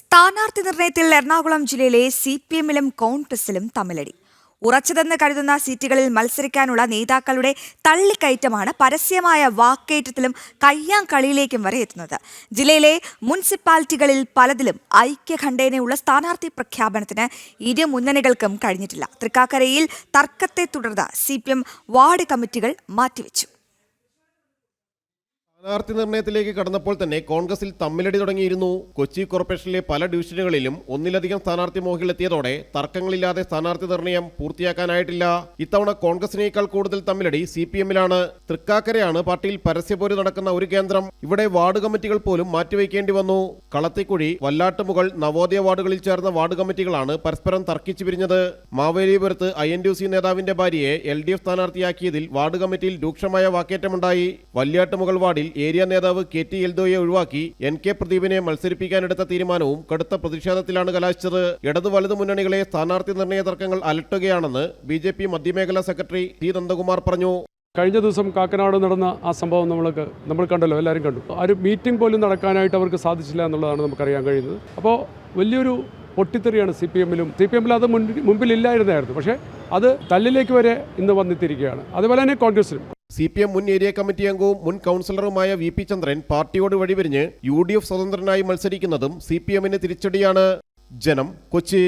സ്ഥാനാർത്ഥി നിർണയത്തിൽ എറണാകുളം ജില്ലയിലെ C P എമ്മിലും കോൺഗ്രസിലും തമ്മിലടി. ഉറച്ചതെന്ന് കരുതുന്ന സീറ്റുകളിൽ മത്സരിക്കാനുള്ള നേതാക്കളുടെ തള്ളിക്കയറ്റമാണ് പരസ്യമായ വാക്കേറ്റത്തിലും കയ്യാങ്കളിയിലേക്കും വരെ എത്തുന്നത്. ജില്ലയിലെ മുനിസിപ്പാലിറ്റികളിൽ പലതിലും ഐക്യഖണ്ഡേനയുള്ള സ്ഥാനാർത്ഥി പ്രഖ്യാപനത്തിന് ഇരു മുന്നണികൾക്കും കഴിഞ്ഞിട്ടില്ല. തൃക്കാക്കരയിൽ തർക്കത്തെ തുടർന്ന് സി വാർഡ് കമ്മിറ്റികൾ മാറ്റിവെച്ചു. സ്ഥാനാർത്ഥി നിർണയത്തിലേക്ക് കടന്നപ്പോൾ തന്നെ കോൺഗ്രസിൽ തമ്മിലടി തുടങ്ങിയിരുന്നു. കൊച്ചി കോർപ്പറേഷനിലെ പല ഡിവിഷനുകളിലും ഒന്നിലധികം സ്ഥാനാർത്ഥി മോഹിലെത്തിയതോടെ തർക്കങ്ങളില്ലാതെ സ്ഥാനാർത്ഥി നിർണയം പൂർത്തിയാക്കാനായിട്ടില്ല. ഇത്തവണ കോൺഗ്രസിനേക്കാൾ കൂടുതൽ തമ്മിലടി സി പി എമ്മിലാണ് തൃക്കാക്കരയാണ് പാർട്ടിയിൽ പരസ്യപോര് നടക്കുന്ന ഒരു കേന്ദ്രം. ഇവിടെ വാർഡ് കമ്മിറ്റികൾ പോലും മാറ്റിവെക്കേണ്ടി വന്നു. കളത്തിക്കുഴി വല്ലാട്ടുമുകൾ നവോദയ വാർഡുകളിൽ ചേർന്ന വാർഡ് കമ്മിറ്റികളാണ് പരസ്പരം തർക്കിച്ചു പിരിഞ്ഞത്. മാവേലിപുരത്ത് ഐ എൻ ഡി സി നേതാവിന്റെ ഭാര്യയെ എൽ ഡി എഫ് സ്ഥാനാർത്ഥിയാക്കിയതിൽ വാർഡ് കമ്മിറ്റിയിൽ രൂക്ഷമായ വാക്കേറ്റമുണ്ടായി. വല്യാട്ടുമുകൾ വാർഡിൽ ഏരിയ നേതാവ് കെ ടി എൽദോയെ ഒഴിവാക്കി എൻ കെ പ്രദീപിനെ മത്സരിപ്പിക്കാനെടുത്ത തീരുമാനവും കടുത്ത പ്രതിഷേധത്തിലാണ് കലാശിച്ചത്. ഇടതു വലതു മുന്നണികളെ സ്ഥാനാർത്ഥി നിർണയ തർക്കങ്ങൾ അലട്ടുകയാണെന്ന് ബി ജെ പി മധ്യമേഖലാ സെക്രട്ടറി ടി നന്ദകുമാർ പറഞ്ഞു. കഴിഞ്ഞ ദിവസം കാക്കനാട് നടന്ന ആ സംഭവം നമ്മൾക്ക് നമ്മൾ കണ്ടല്ലോ എല്ലാവരും കണ്ടു. ഒരു മീറ്റിംഗ് പോലും നടക്കാനായിട്ട് അവർക്ക് സാധിച്ചില്ല എന്നുള്ളതാണ് നമുക്കറിയാൻ കഴിയുന്നത്. അപ്പോൾ വലിയൊരു പൊട്ടിത്തെറിയാണ് സി പി എമ്മിലും. സി പി എമ്മിൽ അത് മുൻ- മുമ്പിലില്ലായിരുന്നായിരുന്നു പക്ഷേ അത് തല്ലിലേക്ക് വരെ ഇന്ന് വന്നെത്തിയിരിക്കുകയാണ് അതുപോലെ തന്നെ കോൺഗ്രസിലും സി പി എം മുൻ ഏരിയ കമ്മിറ്റി അംഗവും മുൻ കൗൺസിലറുമായ വി പി ചന്ദ്രൻ പാർട്ടിയോട് വഴിപിരിഞ്ഞ് യു ഡി എഫ് സ്വതന്ത്രനായി മത്സരിക്കുന്നതും സി പി എമ്മിന് തിരിച്ചടിയാണ്. ജനം കൊച്ചി.